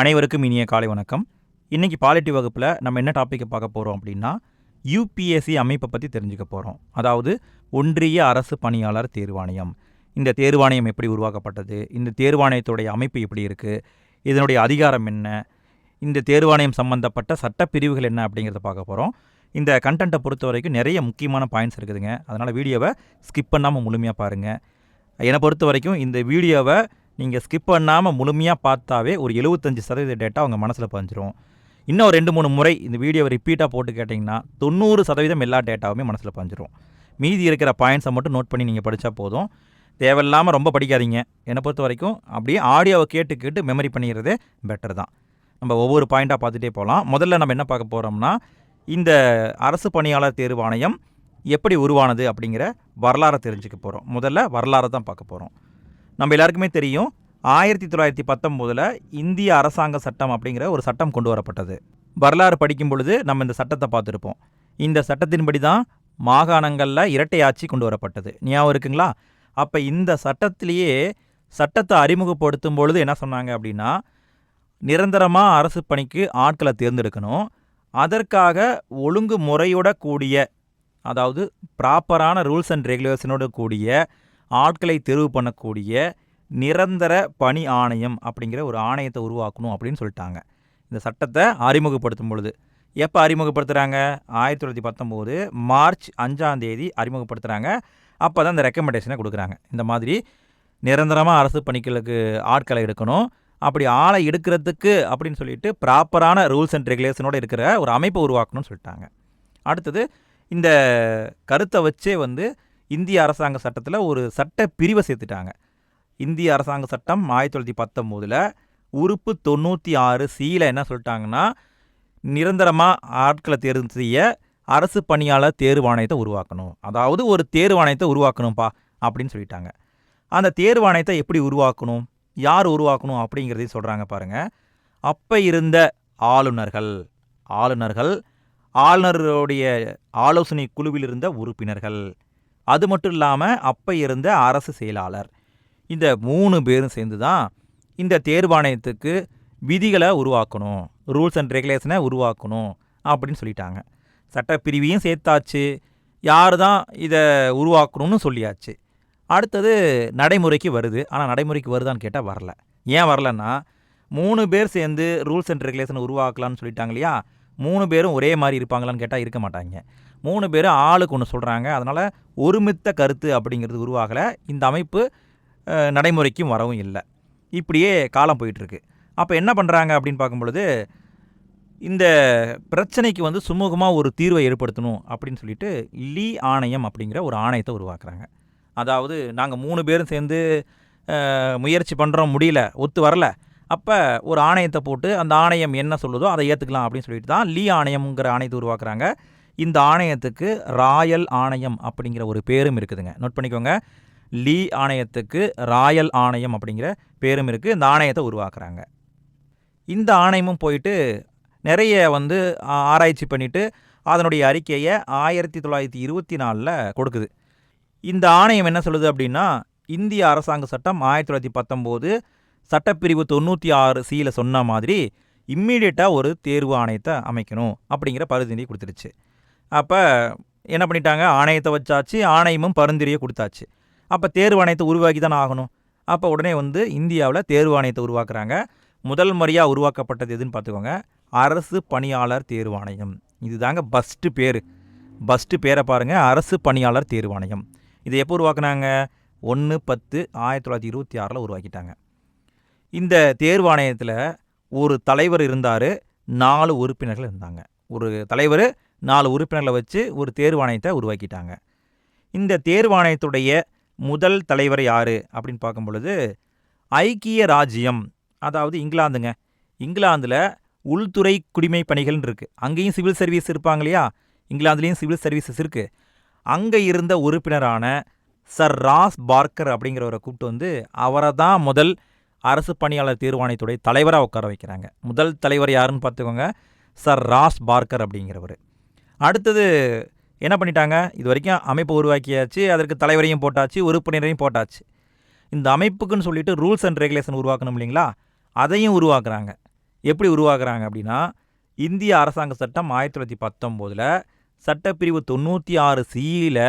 அனைவருக்கும் இனிய காலை வணக்கம். இன்றைக்கி பாலிட்டி வகுப்பில் நம்ம என்ன டாப்பிக்கை பார்க்க போகிறோம் அப்படின்னா யூபிஎஸ்சி அமைப்பை பற்றி தெரிஞ்சுக்க போகிறோம் அதாவது ஒன்றிய அரசு பணியாளர் தேர்வாணையம். இந்த தேர்வாணையம் எப்படி உருவாக்கப்பட்டது? இந்த தேர்வாணையத்துடைய அமைப்பு எப்படி இருக்குது இதனுடைய அதிகாரம் என்ன? இந்த தேர்வாணையம் சம்பந்தப்பட்ட சட்டப்பிரிவுகள் என்ன அப்படிங்கிறத பார்க்க போகிறோம் இந்த கண்டென்ட்டை பொறுத்த வரைக்கும் நிறைய முக்கியமான பாயிண்ட்ஸ் இருக்குதுங்க. அதனால் வீடியோவை ஸ்கிப் பண்ணாமல் முழுமையாக பாருங்கள் என்னை பொறுத்த வரைக்கும் இந்த வீடியோவை நீங்கள் ஸ்கிப் பண்ணாமல் முழுமையாக பார்த்தாவே ஒரு எழுபத்தஞ்சு சதவீத டேட்டா உங்கள் மனசில் பதிஞ்சிரும். இன்னும் ஒரு ரெண்டு மூணு முறை இந்த வீடியோவை ரிப்பீட்டாக போட்டு கேட்டிங்கன்னா தொண்ணூறு சதவீதம் எல்லா டேட்டாவுமே மனசில் பதிஞ்சிரும். மீதி இருக்கிற பாயிண்ட்ஸை மட்டும் நோட் பண்ணி நீங்கள் படித்தா போதும். தேவையில்லாமல் ரொம்ப படிக்காதீங்க. என்னை பொறுத்த வரைக்கும் அப்படியே ஆடியோவை கேட்டு கேட்டு மெமரி பண்ணிக்கிறதே பெட்டர் தான். நம்ம ஒவ்வொரு பாயிண்ட்டாக பார்த்துட்டே போகலாம். முதல்ல நம்ம என்ன பார்க்க போகிறோம்னா இந்த அரசு பணியாளர் தேர்வாணையம் எப்படி உருவானது அப்படிங்கிற வரலாறை தெரிஞ்சுக்க போகிறோம் முதல்ல வரலாறை தான் பார்க்க போகிறோம் நம்ம எல்லாருக்குமே தெரியும் ஆயிரத்தி தொள்ளாயிரத்தி பத்தொம்போதில் இந்திய அரசாங்க சட்டம் அப்படிங்கிற ஒரு சட்டம் கொண்டு வரப்பட்டது. வரலாறு படிக்கும் பொழுது நம்ம இந்த சட்டத்தை பார்த்துருப்போம். இந்த சட்டத்தின்படி தான் மாகாணங்களில் இரட்டை ஆட்சி கொண்டு வரப்பட்டது. ஞாபகம் இருக்குங்களா? அப்போ இந்த சட்டத்திலேயே சட்டத்தை அறிமுகப்படுத்தும் பொழுது என்ன சொன்னாங்க அப்படின்னா நிரந்தரமாக அரசு பணிக்கு ஆட்களை தேர்ந்தெடுக்கணும். அதற்காக ஒழுங்கு முறையோட கூடிய அதாவது ப்ராப்பரான ரூல்ஸ் அண்ட் ரெகுலேஷனோட கூடிய ஆட்களை தெரிவு பண்ணக்கூடிய நிரந்தர பணி ஆணையம் அப்படிங்கிற ஒரு ஆணையத்தை உருவாக்கணும் அப்படின்னு சொல்லிட்டாங்க. இந்த சட்டத்தை அறிமுகப்படுத்தும் பொழுது. எப்போ அறிமுகப்படுத்துகிறாங்க ஆயிரத்தி தொள்ளாயிரத்தி பத்தொம்போது மார்ச் அஞ்சாம் தேதி அறிமுகப்படுத்துகிறாங்க அப்போ தான் இந்த ரெக்கமெண்டேஷனை கொடுக்குறாங்க. இந்த மாதிரி நிரந்தரமாக அரசு பணிகளுக்கு ஆட்களை எடுக்கணும். அப்படி ஆளை எடுக்கிறதுக்கு அப்படின்னு சொல்லிட்டு ப்ராப்பரான ரூல்ஸ் அண்ட் ரெகுலேஷனோட இருக்கிற ஒரு அமைப்பை உருவாக்கணும்னு சொல்லிட்டாங்க. அடுத்தது இந்த கருத்தை வச்சே வந்து இந்திய அரசாங்க சட்டத்தில் ஒரு சட்ட பிரிவை சேர்த்துட்டாங்க. இந்திய அரசாங்க சட்டம் ஆயிரத்தி தொள்ளாயிரத்தி பத்தொம்போதில் உறுப்பு தொண்ணூற்றி ஆறு சியில் என்ன சொல்லிட்டாங்கன்னா நிரந்தரமாக ஆட்களை தேர்வு செய்ய அரசு பணியாளர் தேர்வாணையத்தை உருவாக்கணும். அதாவது ஒரு தேர்வாணையத்தை உருவாக்கணும்ப்பா அப்படின்னு சொல்லிட்டாங்க. அந்த தேர்வாணையத்தை எப்படி உருவாக்கணும்? யார் உருவாக்கணும் அப்படிங்கிறதையும் சொல்கிறாங்க பாருங்கள் அப்போ இருந்த ஆளுநர்கள் ஆளுநர்கள் ஆளுநருடைய ஆலோசனை குழுவில் இருந்த உறுப்பினர்கள். அது மட்டும் இல்லாமல் அப்போ இருந்த அரசு செயலாளர். இந்த மூணு பேரும் சேர்ந்து தான் இந்த தேர்வாணையத்துக்கு விதிகளை உருவாக்கணும் ரூல்ஸ் அண்ட் ரெகுலேஷனை உருவாக்கணும் அப்படின்னு சொல்லிட்டாங்க. சட்டப்பிரிவையும் சேர்த்தாச்சு. யார் தான் இதை உருவாக்கணும்னு சொல்லியாச்சு. அடுத்தது நடைமுறைக்கு வருது. ஆனால் நடைமுறைக்கு வருதான்னு கேட்டால் வரல. ஏன் வரலன்னா மூணு பேர் சேர்ந்து ரூல்ஸ் அண்ட் ரெகுலேஷன் உருவாக்கலாம்னு சொல்லிட்டாங்க இல்லையா? மூணு பேரும் ஒரே மாதிரி இருப்பாங்களான்னு கேட்டால் இருக்க மாட்டாங்க. மூணு பேரும் ஆளுக்கு ஒன்று சொல்கிறாங்க அதனால் ஒருமித்த கருத்து அப்படிங்கிறது உருவாகலை. இந்த அமைப்பு நடைமுறைக்கும் வரவும் இல்லை. இப்படியே காலம் போயிட்டுருக்கு. அப்போ என்ன பண்ணுறாங்க அப்படின்னு பார்க்கும்பொழுது இந்த பிரச்சனைக்கு வந்து சுமூகமாக ஒரு தீர்வை ஏற்படுத்தணும் அப்படின்னு சொல்லிட்டு லீ ஆணையம் அப்படிங்கிற ஒரு ஆணையத்தை உருவாக்குறாங்க. அதாவது நாங்கள் மூணு பேரும் சேர்ந்து முயற்சி பண்ணுறோம் முடியல ஒத்து வரல. அப்போ ஒரு ஆணையத்தை போட்டு அந்த ஆணையம் என்ன சொல்லுதோ அதை ஏற்றுக்கலாம் அப்படின்னு சொல்லிட்டு தான் லீ ஆணையம்ங்கிற ஆணையத்தை உருவாக்குறாங்க. இந்த ஆணையத்துக்கு ராயல் ஆணையம் அப்படிங்கிற ஒரு பேரும் இருக்குதுங்க. நோட் பண்ணிக்கோங்க. லீ ஆணையத்துக்கு ராயல் ஆணையம் அப்படிங்கிற பேரும் இருக்குது இந்த ஆணையத்தை உருவாக்குறாங்க. இந்த ஆணையமும் போயிட்டு நிறைய வந்து ஆராய்ச்சி பண்ணிவிட்டு அதனுடைய அறிக்கையை ஆயிரத்தி தொள்ளாயிரத்தி இருபத்தி நாலில் கொடுக்குது. இந்த ஆணையம் என்ன சொல்லுது அப்படின்னா இந்திய அரசாங்க சட்டம் ஆயிரத்தி தொள்ளாயிரத்தி பத்தொம்போது சட்டப்பிரிவு தொண்ணூற்றி ஆறு சியில் சொன்ன மாதிரி இம்மீடியட்டாக ஒரு தேர்வு ஆணையத்தை அமைக்கணும் அப்படிங்கிற பரிந்துரை கொடுத்துருச்சு அப்போ என்ன பண்ணிட்டாங்க? ஆணையத்தை வச்சாச்சு. ஆணையமும் பரிந்துரையை கொடுத்தாச்சு. அப்போ தேர்வு ஆணையத்தை உருவாக்கி தானே ஆகணும். அப்போ உடனே வந்து இந்தியாவில் தேர்வு ஆணையத்தை உருவாக்குறாங்க. முதல் முறையாக உருவாக்கப்பட்டது எதுன்னு பார்த்துக்கோங்க. அரசு பணியாளர் தேர்வாணையம் இதுதாங்க பஸ்ட்டு பேர். பஸ்ட்டு பேரை பாருங்கள் அரசு பணியாளர் தேர்வாணையம் இதை எப்போ உருவாக்குனாங்க? ஒன்று பத்து ஆயிரத்தி தொள்ளாயிரத்தி இருபத்தி ஆறில் உருவாக்கிட்டாங்க. இந்த தேர்வாணையத்தில் ஒரு தலைவர் இருந்தார். நாலு உறுப்பினர்கள் இருந்தாங்க. ஒரு தலைவர் நாலு உறுப்பினர்களை வச்சு ஒரு தேர்வாணையத்தை உருவாக்கிட்டாங்க. இந்த தேர்வாணையத்துடைய முதல் தலைவர் யார் அப்படின்னு பார்க்கும் பொழுது ஐக்கிய ராஜ்யம் அதாவது இங்கிலாந்துங்க. இங்கிலாந்தில் உள்துறை குடிமை பணிகள்னு இருக்குது அங்கேயும் சிவில் சர்வீஸ் இருப்பாங்க இல்லையா? இங்கிலாந்துலேயும் சிவில் சர்வீசஸ் இருக்குது அங்கே இருந்த உறுப்பினரான சர் ராஸ் பார்க்கர் அப்படிங்கிறவரை கூப்பிட்டு வந்து அவரை தான் முதல் அரசு பணியாளர் தேர்வாணையத்துடைய தலைவராக உட்கார வைக்கிறாங்க. முதல் தலைவர் யாருன்னு பார்த்துக்கோங்க. சர் ராஸ் பார்க்கர் அப்படிங்கிறவர். அடுத்தது என்ன பண்ணிட்டாங்க? இது வரைக்கும் அமைப்பு உருவாக்கியாச்சு அதற்கு தலைவரையும் போட்டாச்சு உறுப்பினரையும் போட்டாச்சு. இந்த அமைப்புக்குன்னு சொல்லிட்டு ரூல்ஸ் அண்ட் ரெகுலேஷன் உருவாக்கணும் இல்லைங்களா? அதையும் உருவாக்குறாங்க. எப்படி உருவாக்குறாங்க அப்படின்னா இந்திய அரசாங்க சட்டம் ஆயிரத்தி தொள்ளாயிரத்தி பத்தொம்போதில் சட்டப்பிரிவு தொண்ணூற்றி ஆறு சியில்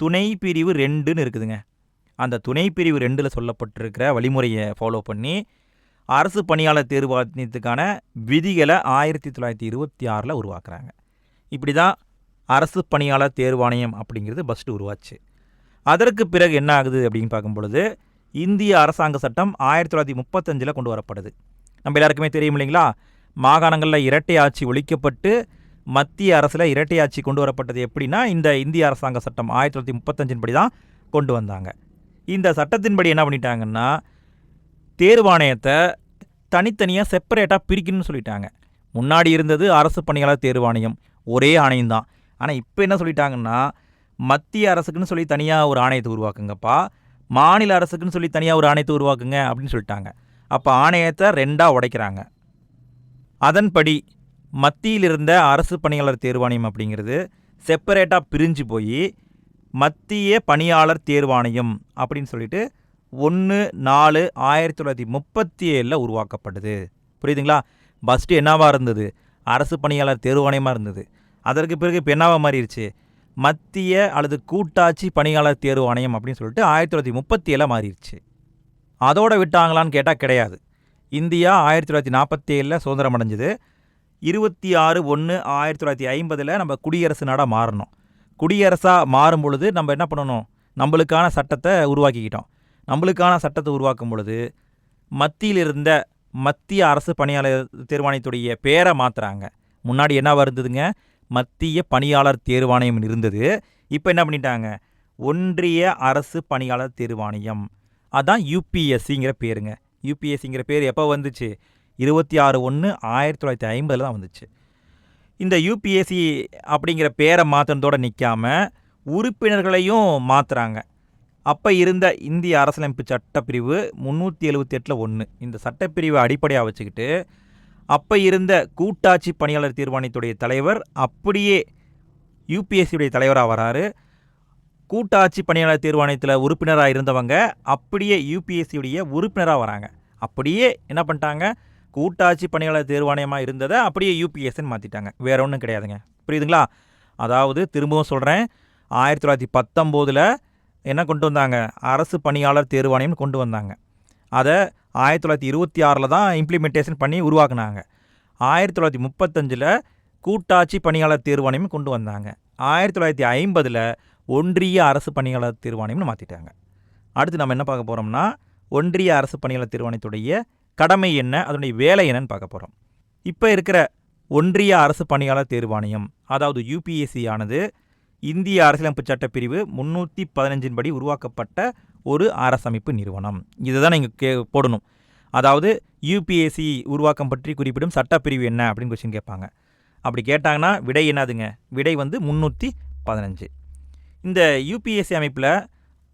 துணை பிரிவு ரெண்டுன்னு இருக்குதுங்க. அந்த துணை பிரிவு ரெண்டில் சொல்லப்பட்டிருக்கிற வழிமுறையை ஃபாலோ பண்ணி அரசு பணியாளர் தேர்வாணையத்துக்கான விதிகளை ஆயிரத்தி தொள்ளாயிரத்தி இருபத்தி ஆறில் உருவாக்குறாங்க. இப்படி தான் அரசு பணியாளர் தேர்வாணையம் அப்படிங்கிறது ஃபஸ்ட்டு உருவாச்சு. அதற்கு பிறகு என்ன ஆகுது அப்படின்னு பார்க்கும் பொழுது இந்திய அரசாங்க சட்டம் ஆயிரத்தி தொள்ளாயிரத்தி முப்பத்தஞ்சில் கொண்டு வரப்படுது நம்ம எல்லாருக்குமே தெரியும் இல்லைங்களா? மாகாணங்களில் இரட்டை ஆட்சி ஒழிக்கப்பட்டு மத்திய அரசில் இரட்டை ஆட்சி கொண்டு வரப்பட்டது எப்படின்னா இந்த இந்திய அரசாங்க சட்டம் ஆயிரத்தி தொள்ளாயிரத்தி முப்பத்தஞ்சின் படி தான் கொண்டு வந்தாங்க. இந்த சட்டத்தின்படி என்ன பண்ணிட்டாங்கன்னா தேர்வாணையத்தை தனித்தனியாக செப்பரேட்டாக பிரிக்கணும்னு சொல்லிட்டாங்க. முன்னாடி இருந்தது அரசு பணியாளர் தேர்வாணையம் ஒரே ஆணையம் தான். ஆனால் இப்போ என்ன சொல்லிட்டாங்கன்னா மத்திய அரசுக்குன்னு சொல்லி தனியாக ஒரு ஆணையத்தை உருவாக்குங்கப்பா. மாநில அரசுக்குன்னு சொல்லி தனியாக ஒரு ஆணையத்தை உருவாக்குங்க அப்படின்னு சொல்லிட்டாங்க. அப்போ ஆணையத்தை ரெண்டாக உடைக்கிறாங்க. அதன்படி மத்தியில் இருந்த அரசு பணியாளர் தேர்வாணையம் அப்படிங்கிறது செப்பரேட்டாக பிரிஞ்சு போய் மத்திய பணியாளர் தேர்வாணையம் அப்படின்னு சொல்லிட்டு ஒன்று நாலு ஆயிரத்தி தொள்ளாயிரத்தி முப்பத்தி ஏழில் உருவாக்கப்பட்டது. புரியுதுங்களா? ஃபஸ்ட்டு என்னவாக இருந்தது? அரசு பணியாளர் தேர்வாணையமாக இருந்தது. அதற்கு பிறகு இப்போ என்னவா மாறிடுச்சு. மத்திய அல்லது கூட்டாட்சி பணியாளர் தேர்வு ஆணையம் அப்படின்னு சொல்லிட்டு ஆயிரத்தி தொள்ளாயிரத்தி முப்பத்தி ஏழில் மாறிடுச்சு. அதோட விட்டாங்களான்னு கேட்டால் கிடையாது. இந்தியா ஆயிரத்தி தொள்ளாயிரத்தி நாற்பத்தி ஏழில் சுதந்திரம் அடைஞ்சது. இருபத்தி ஆறு ஒன்று ஆயிரத்தி தொள்ளாயிரத்தி ஐம்பதில் நம்ம குடியரசு நாடாக மாறணும். குடியரசாக மாறும் பொழுது நம்ம என்ன பண்ணணும்? நம்மளுக்கான சட்டத்தை உருவாக்கிக்கிட்டோம். நம்மளுக்கான சட்டத்தை உருவாக்கும் பொழுது மத்தியில் இருந்த மத்திய அரசு பணியாளர் தேர்வாணையத்துடைய பேரை மாற்றுறாங்க முன்னாடி என்ன வருந்ததுங்க மத்திய பணியாளர் தேர்வாணையம் இருந்தது. இப்போ என்ன பண்ணிட்டாங்க? ஒன்றிய அரசு பணியாளர் தேர்வாணையம். அதான் யூபிஎஸ்சிங்கிற பேருங்க. யூபிஎஸ்சிங்கிற பேர் எப்போ வந்துச்சு? இருபத்தி ஆறு ஒன்று ஆயிரத்தி தொள்ளாயிரத்தி ஐம்பதில் தான் வந்துச்சு. இந்த யூபிஎஸ்சி அப்படிங்கிற பேரை மாற்றினதோடு நிற்காம உறுப்பினர்களையும் மாற்றுறாங்க அப்போ இருந்த இந்திய அரசியலமைப்பு சட்டப்பிரிவு முந்நூற்றி எழுபத்தி எட்டில் ஒன்று இந்த சட்டப்பிரிவை அடிப்படையாக வச்சுக்கிட்டு அப்போ இருந்த கூட்டாட்சி பணியாளர் தீர்மானத்துடைய தலைவர் அப்படியே யூபிஎஸ்சியுடைய தலைவராக வராரு. கூட்டாட்சி பணியாளர் தீர்மானத்தில் உறுப்பினராக இருந்தவங்க அப்படியே யூபிஎஸ்சியுடைய உறுப்பினராக வராங்க. அப்படியே என்ன பண்ணிட்டாங்க? கூட்டாட்சி பணியாளர் தேர்வாணையமாக இருந்ததை அப்படியே யூபிஎஸ்ன்னு மாற்றிட்டாங்க வேற ஒன்றும் கிடையாதுங்க. புரியுதுங்களா? அதாவது திரும்பவும் சொல்கிறேன் ஆயிரத்தி தொள்ளாயிரத்தி பத்தொம்போதில் என்ன கொண்டு வந்தாங்க? அரசு பணியாளர் தேர்வாணையம்னு கொண்டு வந்தாங்க. அதை ஆயிரத்தி தொள்ளாயிரத்தி இருபத்தி ஆறில் தான் இம்ப்ளிமெண்டேஷன் பண்ணி உருவாக்குனாங்க. ஆயிரத்தி தொள்ளாயிரத்தி முப்பத்தஞ்சில் கூட்டாட்சி பணியாளர் தேர்வாணையம் கொண்டு வந்தாங்க. ஆயிரத்தி தொள்ளாயிரத்தி ஐம்பதில் ஒன்றிய அரசு பணியாளர் தேர்வாணையம்னு மாற்றிட்டாங்க அடுத்து நம்ம என்ன பார்க்க போகிறோம்னா ஒன்றிய அரசு பணியாளர் தேர்வாணையத்துடைய கடமை என்ன? அதனுடைய வேலை என்னன்னு பார்க்க போகிறோம் இப்போ இருக்கிற ஒன்றிய அரசு பணியாளர் தேர்வாணையம் அதாவது யூபிஎஸ்சி ஆனது இந்திய அரசியலமைப்பு சட்டப்பிரிவு முன்னூற்றி பதினஞ்சின் படி உருவாக்கப்பட்ட ஒரு அரசமைப்பு நிறுவனம். இதை தான் நீங்கள் கே போடணும். அதாவது யூபிஎஸ்சி உருவாக்கம் பற்றி குறிப்பிடும் சட்டப்பிரிவு என்ன அப்படின்னு கொஸ்டின் கேட்பாங்க. அப்படி கேட்டாங்கன்னா விடை என்னதுங்க? விடை வந்து முந்நூற்றி பதினஞ்சு. இந்த யூபிஎஸ்சி அமைப்பில்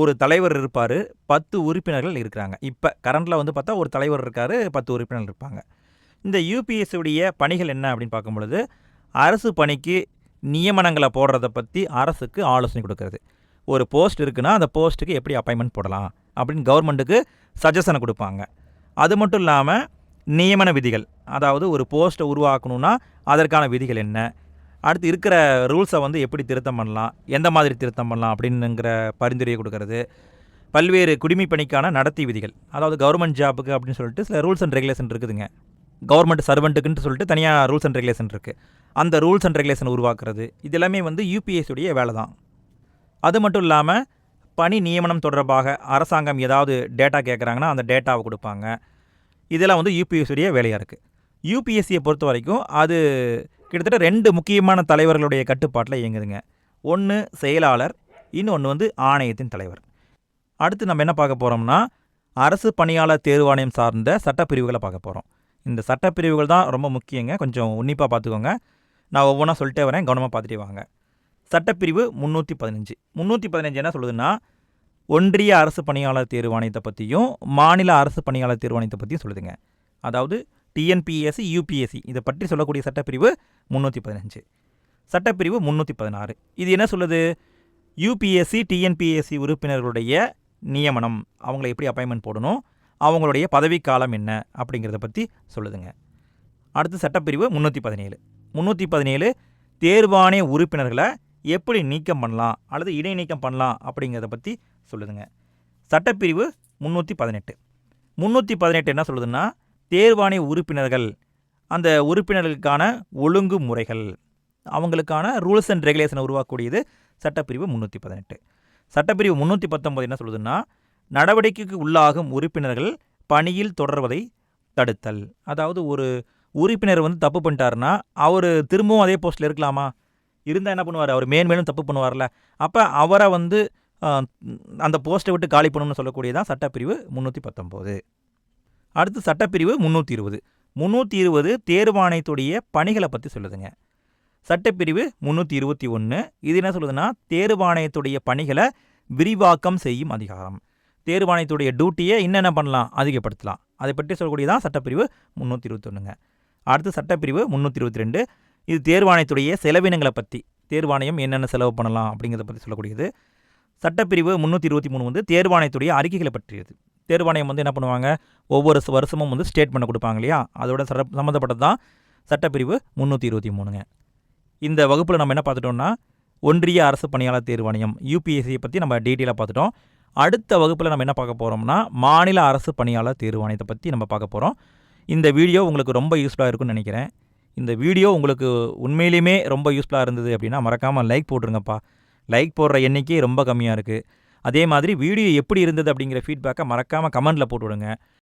ஒரு தலைவர் இருப்பார் பத்து உறுப்பினர்கள் இருக்கிறாங்க. இப்போ கரண்டில் வந்து பார்த்தா ஒரு தலைவர் இருக்கார் பத்து உறுப்பினர்கள் இருப்பாங்க. இந்த யூபிஎஸ்சியுடைய பணிகள் என்ன அப்படின்னு பார்க்கும் பொழுது அரசு பணிக்கு நியமனங்களை போடுறத பற்றி அரசுக்கு ஆலோசனை கொடுக்கறது. ஒரு போஸ்ட் இருக்குன்னா அந்த போஸ்ட்டுக்கு எப்படி அப்பாயின்மெண்ட் போடலாம்? அப்படின்னு கவர்மெண்ட்டுக்கு சஜஷனை கொடுப்பாங்க. அது மட்டும் இல்லாமல் நியமன விதிகள். அதாவது ஒரு போஸ்ட்டை உருவாக்கணும்னா அதற்கான விதிகள் என்ன? அடுத்து இருக்கிற ரூல்ஸை வந்து எப்படி திருத்தம் பண்ணலாம்? எந்த மாதிரி திருத்தம் பண்ணலாம்? அப்படின்னுங்கிற பரிந்துரையை கொடுக்கறது. பல்வேறு குடிமை பணிக்கான விதிகள். அதாவது கவர்மெண்ட் ஜாபுக்கு அப்படின்னு சொல்லிட்டு சில ரூல்ஸ் அண்ட் ரெகுலேஷன் இருக்குதுங்க. கவர்மெண்ட் சர்வெண்ட்டுக்குன்னு சொல்லிட்டு தனியாக ரூல்ஸ் அண்ட் ரெகுலேஷன் இருக்குது அந்த ரூல்ஸ் அண்ட் ரெகுலேஷன் உருவாக்குறது இது எல்லாமே வந்து யூபிஎஸ்சியுடைய வேலை தான் அது மட்டும் இல்லாமல் பணி நியமனம் தொடர்பாக அரசாங்கம் ஏதாவது டேட்டா கேட்குறாங்கன்னா அந்த டேட்டாவை கொடுப்பாங்க. இதெல்லாம் வந்து யூபிஎஸ்சியுடைய வேலையாக இருக்குது யூபிஎஸ்சியை பொறுத்த வரைக்கும் அது கிட்டத்தட்ட ரெண்டு முக்கியமான தலைவர்களுடைய கட்டுப்பாட்டில் இயங்குதுங்க. ஒன்று செயலாளர் இன்னொன்று வந்து ஆணையத்தின் தலைவர். அடுத்து நம்ம என்ன பார்க்க போகிறோம்னா அரசு பணியாளர் தேர்வாணையம் சார்ந்த சட்டப்பிரிவுகளை பார்க்க போகிறோம் இந்த சட்டப்பிரிவுகள் தான் ரொம்ப முக்கியங்க. கொஞ்சம் உன்னிப்பாக பார்த்துக்கோங்க நான் ஒவ்வொன்றா சொல்லிட்டே வரேன். கவனமாக பார்த்துட்டே வாங்க. சட்டப்பிரிவு முந்நூற்றி பதினஞ்சு. முந்நூற்றி பதினஞ்சு என்ன சொல்லுதுன்னா ஒன்றிய அரசு பணியாளர் தேர்வாணையத்தை பற்றியும் மாநில அரசு பணியாளர் தேர்வாணையத்தை பற்றியும் சொல்லுதுங்க. அதாவது டிஎன்பிஎஸ்சி யூபிஎஸ்சி இதை பற்றி சொல்லக்கூடிய சட்டப்பிரிவு முந்நூற்றி பதினஞ்சு. சட்டப்பிரிவு முந்நூற்றி பதினாறு. இது என்ன சொல்லுது? யூபிஎஸ்சி டிஎன்பிஎஸ்சி உறுப்பினர்களுடைய நியமனம். அவங்களை எப்படி அப்பாயின்மெண்ட் போடணும்? அவங்களுடைய பதவிக்காலம் என்ன அப்படிங்கிறத பற்றி சொல்லுதுங்க. அடுத்து சட்டப்பிரிவு முந்நூற்றி பதினேழு. முந்நூற்றி பதினேழு தேர்வாணைய உறுப்பினர்களை எப்படி நீக்கம் பண்ணலாம் அல்லது இடைநீக்கம் பண்ணலாம் அப்படிங்கிறத பற்றி சொல்லுதுங்க. சட்டப்பிரிவு முந்நூற்றி பதினெட்டு. முந்நூற்றி பதினெட்டு என்ன சொல்லுதுன்னா தேர்வாணைய உறுப்பினர்கள் அந்த உறுப்பினர்களுக்கான ஒழுங்கு முறைகள் அவங்களுக்கான ரூல்ஸ் அண்ட் ரெகுலேஷனை உருவாக்கக்கூடியது சட்டப்பிரிவு முந்நூற்றி பதினெட்டு. சட்டப்பிரிவு முந்நூற்றி பத்தொம்பது என்ன சொல்லுதுன்னா நடவடிக்கைக்கு உள்ளாகும் உறுப்பினர்கள் பணியில் தொடர்வதை தடுத்தல். அதாவது ஒரு உறுப்பினர் வந்து தப்பு பண்ணிட்டாருன்னா அவர் திரும்பவும் அதே போஸ்ட்டில் இருக்கலாமா? இருந்தால் என்ன பண்ணுவார்? அவர் மேன் மேலும் தப்பு பண்ணுவார்ல. அப்போ அவரை வந்து அந்த போஸ்ட்டை விட்டு காலி பண்ணணும்னு சொல்லக்கூடியதான் சட்டப்பிரிவு முந்நூற்றி பத்தொம்போது அடுத்து சட்டப்பிரிவு முந்நூற்றி இருபது முந்நூற்றி இருபது தேர்வாணையத்துடைய பணிகளை பற்றி சொல்லுதுங்க. சட்டப்பிரிவு முந்நூற்றி இருபத்தி ஒன்று இது என்ன சொல்லுதுன்னா தேர்வாணையத்துடைய பணிகளை விரிவாக்கம் செய்யும் அதிகாரம். தேர்வாணையத்துடைய டியூட்டியை என்னென்ன பண்ணலாம்? அதிகப்படுத்தலாம். அதை பற்றி சொல்லக்கூடியதான் சட்டப்பிரிவு முந்நூற்றி இருபத்தொன்றுங்க அடுத்து சட்டப்பிரிவு முந்நூற்றி இருபத்தி ரெண்டு இது தேர்வாணையத்துடைய செலவினங்களை பற்றி தேர்வாணையம் என்னென்ன செலவு பண்ணலாம் அப்படிங்கிறத பற்றி சொல்லக்கூடியது. சட்டப்பிரிவு முந்நூற்றி இருபத்தி மூணு வந்து தேர்வாணையத்துடைய அறிக்கைகளை பற்றியது. தேர்வாணையம் வந்து என்ன பண்ணுவாங்க? ஒவ்வொரு வருஷமும் வந்து ஸ்டேட்மெண்ட் கொடுப்பாங்க இல்லையா? அதோட சர சம்மந்தப்பட்டது தான் சட்டப்பிரிவு முந்நூற்றி இருபத்தி மூணுங்க இந்த வகுப்பில் நம்ம என்ன பார்த்துட்டோம்னா ஒன்றிய அரசு பணியாளர் தேர்வாணையம் யூபிஎஸ்சியை பற்றி நம்ம டீட்டெயிலாக பார்த்துட்டோம். அடுத்த வகுப்பில் நம்ம என்ன பார்க்க போகிறோம்னா மாநில அரசு பணியாளர் தேர்வாணையத்தை பற்றி நம்ம பார்க்க போகிறோம் இந்த வீடியோ உங்களுக்கு ரொம்ப யூஸ்ஃபுல்லாக இருக்கும்னு நினைக்கிறேன். இந்த வீடியோ உங்களுக்கு உண்மையிலுமே ரொம்ப யூஸ்ஃபுல்லாக இருந்தது அப்படின்னா மறக்காமல் லைக் போட்டுருங்கப்பா. லைக் போடுற எண்ணிக்கை ரொம்ப கம்மியாக இருக்குது அதே மாதிரி வீடியோ எப்படி இருந்தது அப்படிங்கிற ஃபீட்பேக்கை மறக்காமல் கமெண்ட்டில் போட்டு விடுங்க.